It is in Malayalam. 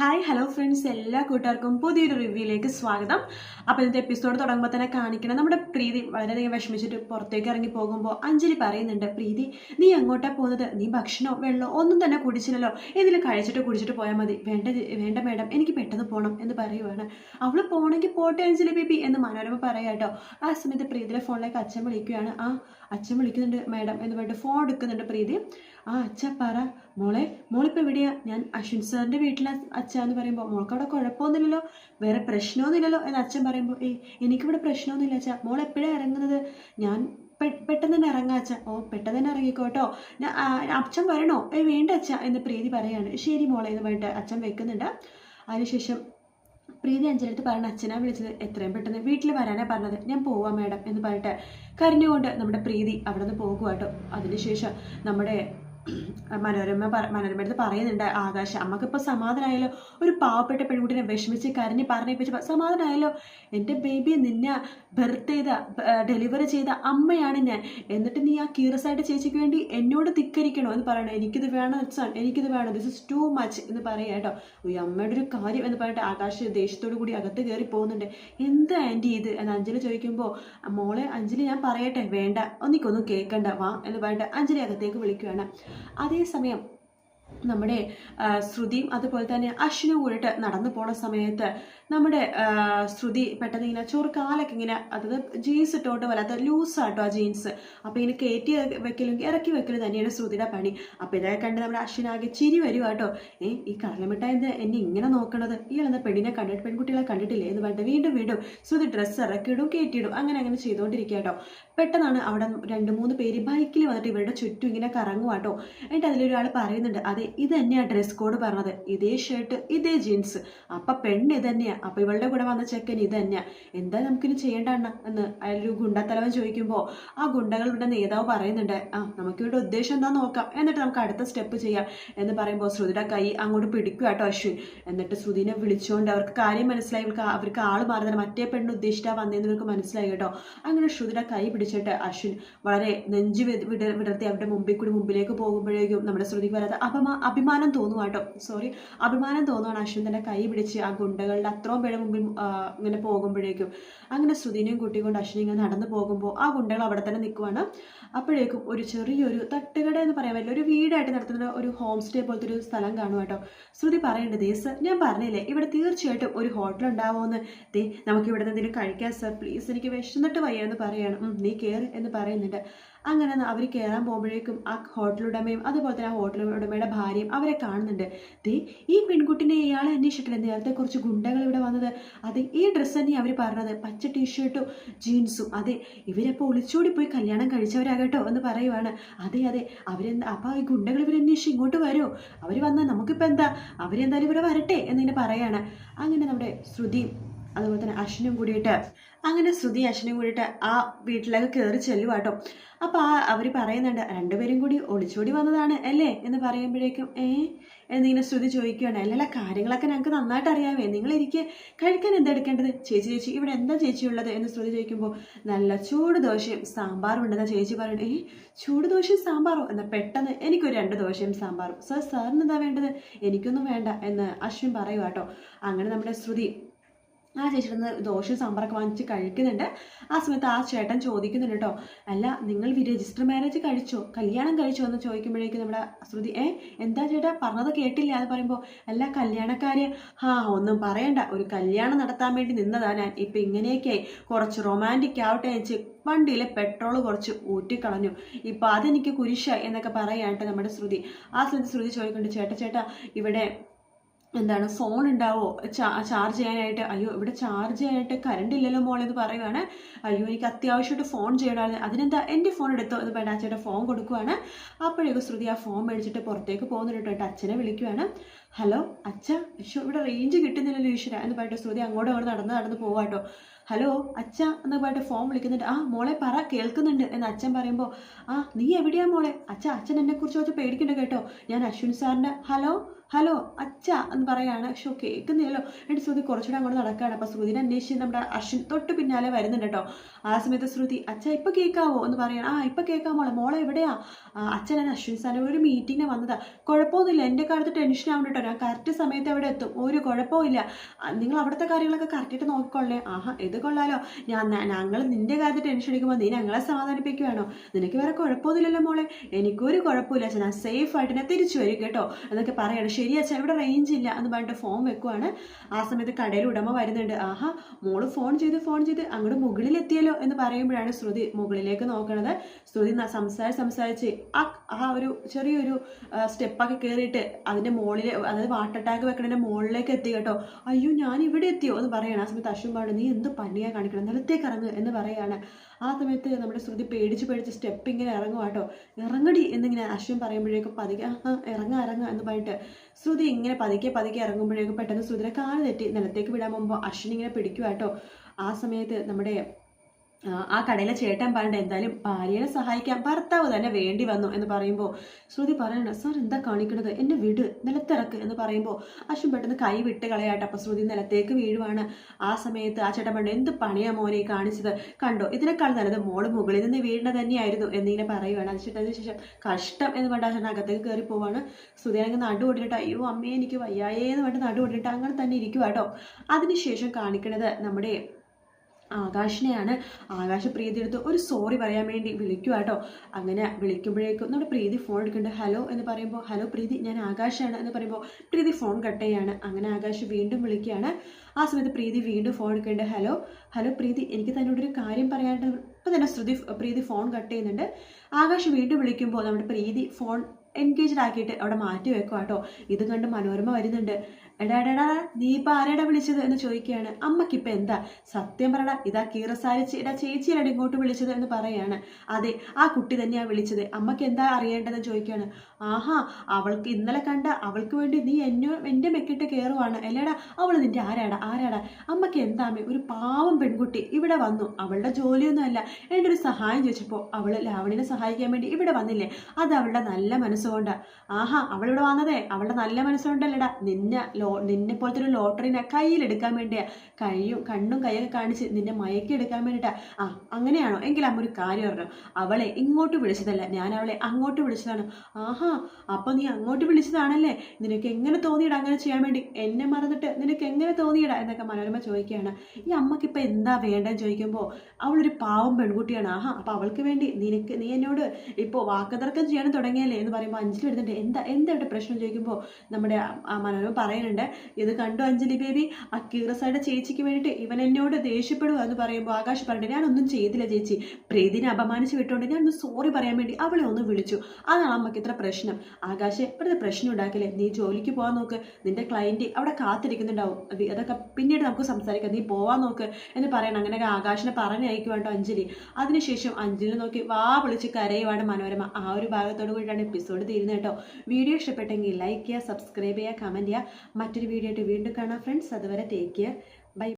ഹായ് ഹലോ ഫ്രണ്ട്സ് എല്ലാ കൂട്ടുകാർക്കും പുതിയൊരു റിവ്യൂയിലേക്ക് സ്വാഗതം. അപ്പോൾ ഇന്നത്തെ എപ്പിസോഡ് തുടങ്ങുമ്പോൾ തന്നെ കാണിക്കണം നമ്മുടെ പ്രീതി വളരെയധികം വിഷമിച്ചിട്ട് പുറത്തേക്ക് ഇറങ്ങി പോകുമ്പോൾ അഞ്ജലി പറയുന്നുണ്ട് പ്രീതി നീ എങ്ങോട്ടാ പോകുന്നത്? നീ ഭക്ഷണമോ വെള്ളമോ ഒന്നും തന്നെ കുടിച്ചില്ലല്ലോ. ഇതിൽ കഴിച്ചിട്ട് കുടിച്ചിട്ട് പോയാൽ മതി. വേണ്ട വേണ്ട മേഡം എനിക്ക് പെട്ടെന്ന് പോകണം എന്ന് പറയുവാണ്. അവൾ പോകണമെങ്കിൽ പോട്ടെ അഞ്ജലി ബേബി എന്ന് മനോരമ പറയാട്ടോ ആ സമയത്ത് പ്രീതിയുടെ ഫോണിലേക്ക് അച്ഛൻ വിളിക്കുകയാണ് ആ അച്ഛൻ വിളിക്കുന്നുണ്ട് മാഡം എന്ന് പറഞ്ഞിട്ട് ഫോൺ എടുക്കുന്നുണ്ട് പ്രീതി. ആ അച്ഛ പറ. മോളെ മോളിപ്പോൾ എവിടെയാ? ഞാൻ അശ്വിൻ സാറിന്റെ വീട്ടിലെ അച്ഛ എന്ന് പറയുമ്പോൾ മോൾക്ക് അവിടെ കുഴപ്പമൊന്നുമില്ലല്ലോ. വേറെ പ്രശ്നമൊന്നുമില്ലല്ലോ എന്ന് അച്ഛൻ പറയുമ്പോൾ ഏയ് എനിക്കിവിടെ പ്രശ്നമൊന്നുമില്ല അച്ഛാ. മോൾ എപ്പോഴാണ് ഇറങ്ങുന്നത്? ഞാൻ പെട്ടെന്ന് തന്നെ ഇറങ്ങാം അച്ഛ. ഓ പെട്ടെന്ന് തന്നെ ഇറങ്ങിക്കോട്ടോ. ഞാൻ- അച്ഛൻ വരണോ? ഏയ് വേണ്ട അച്ഛ എന്ന് പ്രീതി പറയാണ്. ശരി മോളെ എന്ന് പറഞ്ഞിട്ട് അച്ഛൻ വെക്കുന്നുണ്ട്. അതിനുശേഷം പ്രീതി അഞ്ചലടുത്ത് പറഞ്ഞ അച്ഛനാ വിളിച്ചത്. എത്രയും പെട്ടെന്ന് വീട്ടിൽ വരാനാ പറഞ്ഞത്. ഞാൻ പോവാം മാഡം എന്ന് പറഞ്ഞിട്ട് കരഞ്ഞുകൊണ്ട് നമ്മുടെ പ്രീതി അവിടെ നിന്ന് അതിനുശേഷം നമ്മുടെ മനോരമ മനോരമ അടുത്ത് പറയുന്നുണ്ട് ആകാശ് അമ്മക്കിപ്പോൾ സമാധാനമായാലോ ഒരു പാവപ്പെട്ട പെൺകുട്ടിനെ വിഷമിച്ച് കരഞ്ഞ് പറഞ്ഞിപ്പിച്ച് സമാധാനമായാലോ എന്റെ ബേബി നിന്നെ ബർത്ത് ചെയ്ത ഡെലിവറി ചെയ്ത അമ്മയാണ് ഞാൻ. എന്നിട്ട് നീ ആ കീറസായിട്ട് ചേച്ചിക്ക് വേണ്ടി എന്നോട് തിക്കരിക്കണോ എന്ന് പറയണോ. എനിക്കിത് വേണം സൺ എനിക്കിത് വേണം. ദിസ് ഇസ് ടു മച്ച് എന്ന് പറയാം കേട്ടോ. ഈ അമ്മയുടെ ഒരു കാര്യം എന്ന് പറഞ്ഞിട്ട് ആകാശ് ദേഷ്യത്തോടു കൂടി അകത്ത് കയറി പോകുന്നുണ്ട്. എന്ത് ആന്റി ഇത്? എന്ന് അഞ്ജലി ചോദിക്കുമ്പോൾ മോളെ അഞ്ജലി ഞാൻ പറയട്ടെ. വേണ്ട. ഒന്നിക്കൊന്നും കേൾക്കണ്ട വാ എന്ന് പറഞ്ഞിട്ട് അഞ്ജലി അകത്തേക്ക് വിളിക്കുകയാണ് അതേസമയം നമ്മുടെ ശ്രുതിയും അതുപോലെ തന്നെ അശ്വിനും കൂടിയിട്ട് നടന്നു പോണ സമയത്ത് നമ്മുടെ ശ്രുതി പെട്ടെന്ന് ഇങ്ങനെ ചോറ് കാലൊക്കെ ഇങ്ങനെ അതായത് ജീൻസ് ഇട്ടോണ്ട് വല്ലാത്ത ലൂസാട്ടോ ആ ജീൻസ് അപ്പോൾ ഇങ്ങനെ കയറ്റി വെക്കലും ഇറക്കി വെക്കലും തന്നെയാണ് ശ്രുതിയുടെ പണി. അപ്പോൾ ഇതൊക്കെ കണ്ട് നമ്മുടെ അശ്വിനാകെ ചിരി വരും കേട്ടോ. ഏ ഈ എന്താ എന്നെ ഇങ്ങനെ നോക്കണത്? ഇയാളെന്ന പെണ്ണിനെ കണ്ടിട്ട് പെൺകുട്ടികളെ കണ്ടിട്ടില്ലേ എന്ന് പറഞ്ഞിട്ട് വീണ്ടും വീണ്ടും ശ്രുതി ഡ്രസ്സ് ഇറക്കിയിടും കയറ്റിയിടും അങ്ങനെ അങ്ങനെ ചെയ്തുകൊണ്ടിരിക്കുക കേട്ടോ. പെട്ടെന്നാണ് അവിടെ രണ്ട് മൂന്ന് പേര് ബൈക്കിൽ വന്നിട്ട് ഇവരുടെ ചുറ്റും ഇങ്ങനെ കറങ്ങുവാട്ടോ എന്നിട്ട് അതിലൊരാൾ പറയുന്നുണ്ട് അതെ ഇത് തന്നെയാണ് ഡ്രസ് കോഡ് പറഞ്ഞത്. ഇതേ ഷർട്ട് ഇതേ ജീൻസ് അപ്പം പെണ്ണ് ഇത് തന്നെയാ അപ്പം ഇവളുടെ കൂടെ വന്ന ചെക്കൻ ഇത് തന്നെയാ. എന്താ നമുക്കിനി ചെയ്യേണ്ടണ്ണ എന്ന് അയാളൊരു ഗുണ്ടത്തലവൻ ചോദിക്കുമ്പോൾ ആ ഗുണ്ടകളുടെ നേതാവ് പറയുന്നുണ്ട് ആ നമുക്കിവിടെ ഉദ്ദേശം എന്താ നോക്കാം. എന്നിട്ട് നമുക്ക് അടുത്ത സ്റ്റെപ്പ് ചെയ്യാം എന്ന് പറയുമ്പോൾ ശ്രുതിയുടെ കൈ അങ്ങോട്ട് പിടിക്കുക കേട്ടോ അശ്വിൻ. എന്നിട്ട് ശ്രുതിനെ വിളിച്ചുകൊണ്ട് അവർക്ക് കാര്യം മനസ്സിലായി. ഇവർക്ക് അവർക്ക് ആൾ മാറുന്നത് മറ്റേ പെണ്ണ് ഉദ്ദേശിച്ചാ വന്നതെന്ന് ഇവർക്ക് മനസ്സിലായി കേട്ടോ. അങ്ങനെ ശ്രുതിയുടെ കൈ പിടിച്ചിട്ട് അശ്വിൻ വളരെ നെഞ്ചു വിട വിടർത്തി അവരുടെ മുമ്പിൽ കൂടി മുമ്പിലേക്ക് പോകുമ്പോഴേക്കും നമ്മുടെ ശ്രുതിക്ക് വരാത്ത അപമാ അഭിമാനം തോന്നുക കേട്ടോ. സോറി അഭിമാനം തോന്നുവാണ് അശ്വിൻ തന്റെ കൈ പിടിച്ച് ആ ഗുണ്ടകളുടെ അത്രയും പേരുടെ മുമ്പിൽ ഇങ്ങനെ പോകുമ്പോഴേക്കും അങ്ങനെ ശ്രുതിനെയും കുട്ടിയും അശ്വിനി ഇങ്ങനെ നടന്നു പോകുമ്പോൾ ആ ഗുണ്ടകൾ അവിടെ തന്നെ നിൽക്കുവാണ്. അപ്പോഴേക്കും ഒരു ചെറിയൊരു തട്ടുകട എന്ന് പറയാൻ പറ്റില്ല ഒരു വീടായിട്ട് നടത്തുന്ന ഒരു ഹോം സ്റ്റേ പോലത്തെ ഒരു സ്ഥലം കാണും കേട്ടോ. ശ്രുതി പറയേണ്ടത് ദേസ് ഞാൻ പറഞ്ഞില്ലേ ഇവിടെ തീർച്ചയായിട്ടും ഒരു ഹോട്ടൽ ഉണ്ടാവുമെന്ന്. ദേ നമുക്ക് ഇവിടെ എന്തെങ്കിലും കഴിക്കാം സർ പ്ലീസ് എനിക്ക് വിശന്നിട്ട് വയ്യ എന്ന് പറയാണ്. നീ കയറി എന്ന് പറയുന്നുണ്ട്. അങ്ങനെ അവർ കയറാൻ പോകുമ്പോഴേക്കും ആ ഹോട്ടൽ ഉടമയും അതുപോലെ തന്നെ ആ ഹോട്ടൽ ഉടമയുടെ ഭാര്യയും അവരെ കാണുന്നുണ്ട്. ദേ ഈ പെൺകുട്ടിനെ ഇയാളെ അന്വേഷിച്ചിട്ടില്ല. നേരത്തെ കുറച്ച് ഗുണ്ടകൾ ഇവിടെ വന്നത്. അതെ ഈ ഡ്രസ്സ് തന്നെ അവർ പറഞ്ഞത്. പച്ച ടീഷർട്ടും ജീൻസും അതെ ഇവരപ്പോൾ ഒളിച്ചോടി പോയി കല്യാണം കഴിച്ചവരാകട്ടോ എന്ന് പറയുവാണ്. അതെ അതെ അവരെന്താ അപ്പോൾ ഈ ഗുണ്ടകൾ ഇവരന്വേഷിച്ച് ഇങ്ങോട്ട് വരുമോ അവർ വന്നാൽ നമുക്കിപ്പോൾ എന്താ? അവരെന്തായാലും ഇവിടെ വരട്ടെ എന്നിങ്ങനെ പറയാണ്. അങ്ങനെ നമ്മുടെ ശ്രുതിയും അതുപോലെ തന്നെ അശ്വിനും കൂടിയിട്ട് അങ്ങനെ ശ്രുതി അശ്വിനും കൂടിയിട്ട് ആ വീട്ടിലേക്ക് കയറി ചെല്ലുവാട്ടോ അപ്പോൾ ആ അവർ പറയുന്നുണ്ട് രണ്ടുപേരും കൂടി ഒളിച്ചോടി വന്നതാണ് അല്ലേ? എന്ന് പറയുമ്പോഴേക്കും ഏ? എന്നിങ്ങനെ ശ്രുതി ചോദിക്കുകയാണ് അല്ലല്ല കാര്യങ്ങളൊക്കെ ഞങ്ങൾക്ക് നന്നായിട്ട് അറിയാമേ നിങ്ങൾ എനിക്ക് കഴിക്കാൻ എന്താ എടുക്കേണ്ടത്? ചേച്ചി ചേച്ചി ഇവിടെ എന്താ ചേച്ചി ഉള്ളത്? എന്ന് ശ്രുതി ചോദിക്കുമ്പോൾ നല്ല ചൂട് ദോശയും സാമ്പാറും ഉണ്ടെന്ന് ചേച്ചി പറയുന്നത്. ഏ? ചൂട് ദോശയും സാമ്പാറോ? എന്നാൽ പെട്ടെന്ന് എനിക്കൊരു രണ്ട് ദോശയും സാമ്പാറും. സർ സാറിന് എന്താ വേണ്ടത്? എനിക്കൊന്നും വേണ്ട എന്ന് അശ്വിൻ പറയുക കേട്ടോ അങ്ങനെ നമ്മുടെ ശ്രുതി ആ ചേച്ചി നിന്ന് ദോശയും സാമ്പാറൊക്കെ വാങ്ങിച്ച് കഴിക്കുന്നുണ്ട്. ആ സമയത്ത് ആ ചേട്ടൻ ചോദിക്കുന്നുണ്ട് കേട്ടോ അല്ല നിങ്ങൾ രജിസ്റ്റർ മാരേജ് കഴിച്ചോ? കല്യാണം കഴിച്ചോ എന്ന് ചോദിക്കുമ്പോഴേക്കും നമ്മുടെ ശ്രുതി ഏ എന്താ ചേട്ടാ? പറഞ്ഞത് കേട്ടില്ല എന്ന് പറയുമ്പോൾ അല്ല കല്യാണക്കാര് ആ ഒന്നും പറയണ്ട. ഒരു കല്യാണം നടത്താൻ വേണ്ടി നിന്നതാ ഞാൻ. ഇപ്പം ഇങ്ങനെയൊക്കെയായി കുറച്ച് റൊമാന്റിക് ആവട്ടെ വെച്ച് വണ്ടിയിലെ പെട്രോൾ കുറച്ച് ഊറ്റിക്കളഞ്ഞു. ഇപ്പം അതെനിക്ക് കുരിശ എന്നൊക്കെ പറയാനായിട്ട് നമ്മുടെ ശ്രുതി. ആ സമയത്ത് ശ്രുതി ചോദിക്കുന്നുണ്ട് ചേട്ടാ ചേട്ടാ ഇവിടെ എന്താണ് ഫോൺ ഉണ്ടാവോ ചാർജ് ചെയ്യാനായിട്ട്. അയ്യോ ഇവിടെ ചാർജ് ചെയ്യാനായിട്ട് കറണ്ട് ഇല്ലല്ലോ മോൾ എന്ന് പറയുവാണ്. അയ്യോ എനിക്ക് അത്യാവശ്യമായിട്ട് ഫോൺ ചെയ്യണമായിരുന്നു. അതിനെന്താ എന്റെ ഫോൺ എടുത്തോ എന്ന് പറഞ്ഞ അച്ഛന്റെ ഫോൺ കൊടുക്കുവാണ്. അപ്പോഴേക്കും ശ്രുതി ആ ഫോൺ മേടിച്ചിട്ട് പുറത്തേക്ക് പോകുന്നുണ്ട് കേട്ടോ. അച്ഛനെ വിളിക്കുവാണ്. ഹലോ അച്ഛ ഈശോ ഇവിടെ റേഞ്ച് കിട്ടുന്നില്ലല്ലോ ഈശ്വര എന്ന് പറഞ്ഞിട്ട് ശ്രുതി അങ്ങോട്ടും അങ്ങോട്ട് നടന്ന് നടന്ന് പോവാട്ടോ ഹലോ അച്ഛ എന്ന് പറഞ്ഞിട്ട് ഫോൺ വിളിക്കുന്നുണ്ട്. ആ മോളെ പറ കേൾക്കുന്നുണ്ട് എന്ന് അച്ഛൻ പറയുമ്പോൾ ആ നീ എവിടെയാ മോളെ? അച്ഛ അച്ഛൻ എന്നെ കുറിച്ച് പേടിക്കണ്ട കേട്ടോ. ഞാൻ അശ്വിൻ സാറിന്റെ ഹലോ ഹലോ അച്ഛ എന്ന് പറയാണ്. ഷോ കേൾക്കുന്നില്ലല്ലോ. എന്നിട്ട് ശ്രുതി കുറച്ചുകൂടെ അങ്ങോട്ട് നടക്കുകയാണ് അപ്പോൾ ശ്രുതിനെ അന്വേഷിച്ച് നമ്മുടെ അശ്വിൻ തൊട്ട് പിന്നാലെ വരുന്നുണ്ട് കേട്ടോ. ആ സമയത്ത് ശ്രുതി അച്ഛ ഇപ്പം കേൾക്കാവോ? എന്ന് പറയണം. ആ ഇപ്പം കേൾക്കാം മോളെ മോളെ എവിടെയാ? അച്ഛൻ ഞാൻ അശ്വിൻ സാറിന്റെ ഒരു മീറ്റിങ്ങിന് വന്നതാ. കുഴപ്പമൊന്നുമില്ല എന്റെ കാര്യത്തിൽ ടെൻഷൻ ആവണ്ട ഞാൻ കറക്റ്റ് സമയത്ത് അവിടെ എത്തും. ഒരു കുഴപ്പമില്ല നിങ്ങൾ അവിടുത്തെ കാര്യങ്ങളൊക്കെ കറക്റ്റായിട്ട് നോക്കിക്കൊള്ളേ. ആഹാ ഇത് കൊള്ളാലോ. ഞാൻ ഞങ്ങൾ നിന്റെ കാര്യത്തിൽ ടെൻഷൻ അടിക്കുമ്പോൾ നീ ഞങ്ങളെ സമാധാനിപ്പിക്കുകയാണോ? നിനക്ക് വേറെ കുഴപ്പമൊന്നുമില്ലല്ലോ മോളെ. എനിക്കൊരു കുഴപ്പമില്ല അച്ഛൻ ഞാൻ സേഫ് ആയിട്ട് ഞാൻ തിരിച്ചു വരും കേട്ടോ. എന്നൊക്കെ പറയണം. ശരി അച്ഛൻ ഇവിടെ റേഞ്ച് ഇല്ല എന്ന് പറഞ്ഞിട്ട് ഫോൺ വെക്കുവാണ്. ആ സമയത്ത് കടയിൽ ഉടമ വരുന്നുണ്ട്. ആഹാ മോൾ ഫോൺ ചെയ്ത് ഫോൺ ചെയ്ത് അങ്ങോട്ട് മുകളിലെത്തിയല്ലോ എന്ന് പറയുമ്പോഴാണ് ശ്രുതി മുകളിലേക്ക് നോക്കണത്. ശ്രുതി സംസാരിച്ച് സംസാരിച്ച് ആ ഒരു ചെറിയൊരു സ്റ്റെപ്പൊക്കെ കയറിയിട്ട് അതിന്റെ മുകളിൽ അതായത് വാട്ടർ ടാങ്ക് വെക്കണതിന്റെ മുകളിലേക്ക് എത്തി കേട്ടോ. അയ്യോ ഞാൻ ഇവിടെ എത്തിയോ? എന്ന് പറയണം. ആ സമയത്ത് അശ്വമ്പാട് പാടും നീ എന്ത് പണിയാ കാണിക്കണം? നിലത്തേക്ക് ഇറങ്ങ് എന്ന് പറയാണ്. ആ സമയത്ത് നമ്മുടെ ശ്രുതി പേടിച്ച് പേടിച്ച് സ്റ്റെപ്പ് ഇങ്ങനെ ഇറങ്ങും കേട്ടോ. ഇറങ്ങടി എന്നിങ്ങനെ അശ്വൻ പറയുമ്പോഴേക്കും പതുക്കെ ഇറങ്ങ ഇറങ്ങ എന്ന് പറഞ്ഞിട്ട് ശ്രുതി ഇങ്ങനെ പതുക്കെ പതുക്കെ ഇറങ്ങുമ്പോഴേക്കും പെട്ടെന്ന് ശ്രുതിയുടെ കാൽ തെറ്റി നിലത്തേക്ക് വിടാൻ പോകുമ്പോൾ അശ്വൻ ഇങ്ങനെ പിടിക്കുക കേട്ടോ. ആ സമയത്ത് നമ്മുടെ ആ, കടയിലെ ചേട്ടൻ പറഞ്ഞിട്ട് എന്തായാലും ഭാര്യയെ സഹായിക്കാൻ ഭർത്താവ് തന്നെ വേണ്ടി വന്നു എന്ന് പറയുമ്പോൾ ശ്രുതി പറയണ സാർ എന്താ കാണിക്കണത്? എന്നെ വിട് നിലത്തിറക്ക് എന്ന് പറയുമ്പോൾ അശ്വിൻ പെട്ടെന്ന് കൈ വിട്ട് കളയാട്ടെ. അപ്പൊ ശ്രുതി നിലത്തേക്ക് വീഴുവാണ്. ആ സമയത്ത് ആ ചേട്ടൻ പറഞ്ഞു എന്ത് പണിയാ മോനെ കാണിച്ചത്? കണ്ടോ ഇതിനേക്കാൾ നല്ലത് മോൾ മുകളിൽ നിന്ന് വീഴുന്നത് തന്നെയായിരുന്നു എന്നിങ്ങനെ പറയുവാണ്. അത് ചേട്ടന് ശേഷം കഷ്ടം എന്ന് പറഞ്ഞ ചേട്ടൻ അകത്തേക്ക് കയറി പോവാണ്. ശ്രുതി ആണെങ്കിൽ നടു അയ്യോ അമ്മയെ എനിക്ക് വയ്യായേ എന്ന് പറഞ്ഞിട്ട് നടു ഓടിയിട്ട് അങ്ങനെ തന്നെ ഇരിക്കുവാട്ടോ അതിനുശേഷം കാണിക്കണത് നമ്മുടെ ആകാശിനെയാണ് ആകാശ പ്രീതി എടുത്ത് ഒരു സോറി പറയാൻ വേണ്ടി വിളിക്കുക കേട്ടോ. അങ്ങനെ വിളിക്കുമ്പോഴേക്കും നമ്മുടെ പ്രീതി ഫോൺ എടുക്കുന്നുണ്ട്. ഹലോ എന്ന് പറയുമ്പോൾ ഹലോ പ്രീതി ഞാൻ ആകാശാണ് എന്ന് പറയുമ്പോൾ പ്രീതി ഫോൺ കട്ട് ചെയ്യാണ്. അങ്ങനെ ആകാശ് വീണ്ടും വിളിക്കുകയാണ്. ആ സമയത്ത് പ്രീതി വീണ്ടും ഫോൺ എടുക്കുന്നുണ്ട്. ഹലോ ഹലോ പ്രീതി എനിക്ക് തന്നോട് ഒരു കാര്യം പറയാനായിട്ട് ഇപ്പം തന്നെ ശ്രുതി പ്രീതി ഫോൺ കട്ട് ചെയ്യുന്നുണ്ട്. ആകാശ് വീണ്ടും വിളിക്കുമ്പോൾ നമ്മുടെ പ്രീതി ഫോൺ എൻഗേജ്ഡ് ആക്കിയിട്ട് അവിടെ മാറ്റി വെക്കുക കേട്ടോ. ഇത് കണ്ട് മനോരമ വരുന്നുണ്ട്. എടാ എടാ നീ ഇപ്പം ആരെടാ വിളിച്ചത് എന്ന് ചോദിക്കുകയാണ്. അമ്മക്കിപ്പോൾ എന്താ? സത്യം പറടാ ഇതാ കീറസാരിച്ച് ഇടാ ചേച്ചിയാണ് ഇങ്ങോട്ട് വിളിച്ചത് എന്ന് പറയാണ്. അതെ ആ കുട്ടി തന്നെയാണ് വിളിച്ചത്. അമ്മയ്ക്ക് എന്താ അറിയേണ്ടതെന്ന് ചോദിക്കുകയാണ്. ആഹാ അവൾക്ക് ഇന്നലെ കണ്ട അവൾക്ക് വേണ്ടി നീ എന്നോ എന്റെ മെക്കിട്ട് കയറുവാണ്. അല്ലേടാ അവൾ നിന്റെ ആരാടാ? ആരാടാ? അമ്മയ്ക്ക് എന്താമേ ഒരു പാവം പെൺകുട്ടി ഇവിടെ വന്നു. അവളുടെ ജോലിയൊന്നുമല്ല എന്റെ ഒരു സഹായം ചോദിച്ചപ്പോൾ അവൾ ലാവണിനെ സഹായിക്കാൻ വേണ്ടി ഇവിടെ വന്നില്ലേ? അത് അവളുടെ നല്ല മനസ്സുകൊണ്ട്. ആഹാ അവളിവിടെ വന്നതേ. അവളുടെ നല്ല മനസ്സുകൊണ്ടല്ലേടാ. നിന്നെ ലോ നിന്നെ പോലത്തെ ഒരു ലോട്ടറിനെ കയ്യിലെടുക്കാൻ വേണ്ടിയാ. കയ്യും കണ്ണും കൈയൊക്കെ കാണിച്ച് നിന്നെ മയക്കി എടുക്കാൻ വേണ്ടിയിട്ടാ ആ അങ്ങനെയാണോ? എങ്കിൽ അമ്മ ഒരു കാര്യം പറഞ്ഞു. അവളെ ഇങ്ങോട്ട് വിളിച്ചതല്ല. ഞാൻ അവളെ അങ്ങോട്ട് വിളിച്ചതാണ്. ആഹാ അപ്പോൾ നീ അങ്ങോട്ട് വിളിച്ചതാണല്ലേ? നിനക്ക് എങ്ങനെ തോന്നിയിട അങ്ങനെ ചെയ്യാൻ വേണ്ടി? എന്നെ മറന്നിട്ട് നിനക്ക് എങ്ങനെ തോന്നിയിട? എന്നൊക്കെ മനോരമ ചോദിക്കുകയാണ്. ഈ അമ്മക്കിപ്പോൾ എന്താ വേണ്ടതെന്ന് ചോദിക്കുമ്പോൾ അവളൊരു പാവം പെൺകുട്ടിയാണ്. ആഹാ അപ്പം അവൾക്ക് വേണ്ടി നിനക്ക് നീ എന്നോട് ഇപ്പോൾ വാക്കുതർക്കം ചെയ്യാൻ തുടങ്ങിയല്ലേ എന്ന് പറയുമ്പോൾ അഞ്ജലി എടുത്തിട്ട് എന്താ എന്താ ഇവിടെ പ്രശ്നം ചോദിക്കുമ്പോൾ നമ്മുടെ മനോരമ പറയുന്നുണ്ട്. ഇത് കണ്ടു അഞ്ജലി ബേബി? ആ കീറസായുടെ ചേച്ചിക്ക് വേണ്ടിയിട്ട് ഇവൻ എന്നോട് ദേഷ്യപ്പെടുക എന്ന് പറയുമ്പോൾ ആകാശ് പറഞ്ഞിട്ട് ഞാനൊന്നും ചെയ്തില്ല ചേച്ചി. പ്രീതിനെ അപമാനിച്ച് വിട്ടുകൊണ്ട് ഞാനൊന്ന് സോറി പറയാൻ വേണ്ടി അവളെ ഒന്ന് വിളിച്ചു. അതാണ് അമ്മയ്ക്ക് ഇത്ര പ്രശ്നം. ആകാശ് ഇവിടുത്തെ പ്രശ്നം ഉണ്ടാക്കില്ലേ? നീ ജോലിക്ക് പോകാൻ നോക്ക്. നിന്റെ ക്ലയന്റ് അവിടെ കാത്തിരിക്കുന്നുണ്ടാവും. അത് അതൊക്കെ പിന്നീട് നമുക്ക് സംസാരിക്കാം. നീ പോവാൻ നോക്ക് എന്ന് പറയണം. അങ്ങനെ ആകാശിനെ പറഞ്ഞയക്കും കേട്ടോ അഞ്ജലി. അതിനുശേഷം അഞ്ജലി നോക്കി വാ വിളിച്ച് കരയുവാണ് മനോരമ. ആ ഒരു ഭാഗത്തോട് കൂടിയാണ് എപ്പിസോഡ് തീരുന്നത് കേട്ടോ. വീഡിയോ ഇഷ്ടപ്പെട്ടെങ്കിൽ ലൈക്ക് ചെയ്യുക സബ്സ്ക്രൈബ് ചെയ്യുക കമന്റ് ചെയ്യുക. മറ്റൊരു വീഡിയോ ആയിട്ട് വീണ്ടും കാണാം ഫ്രണ്ട്സ് അതുവരെ ടേക്ക് കെയർ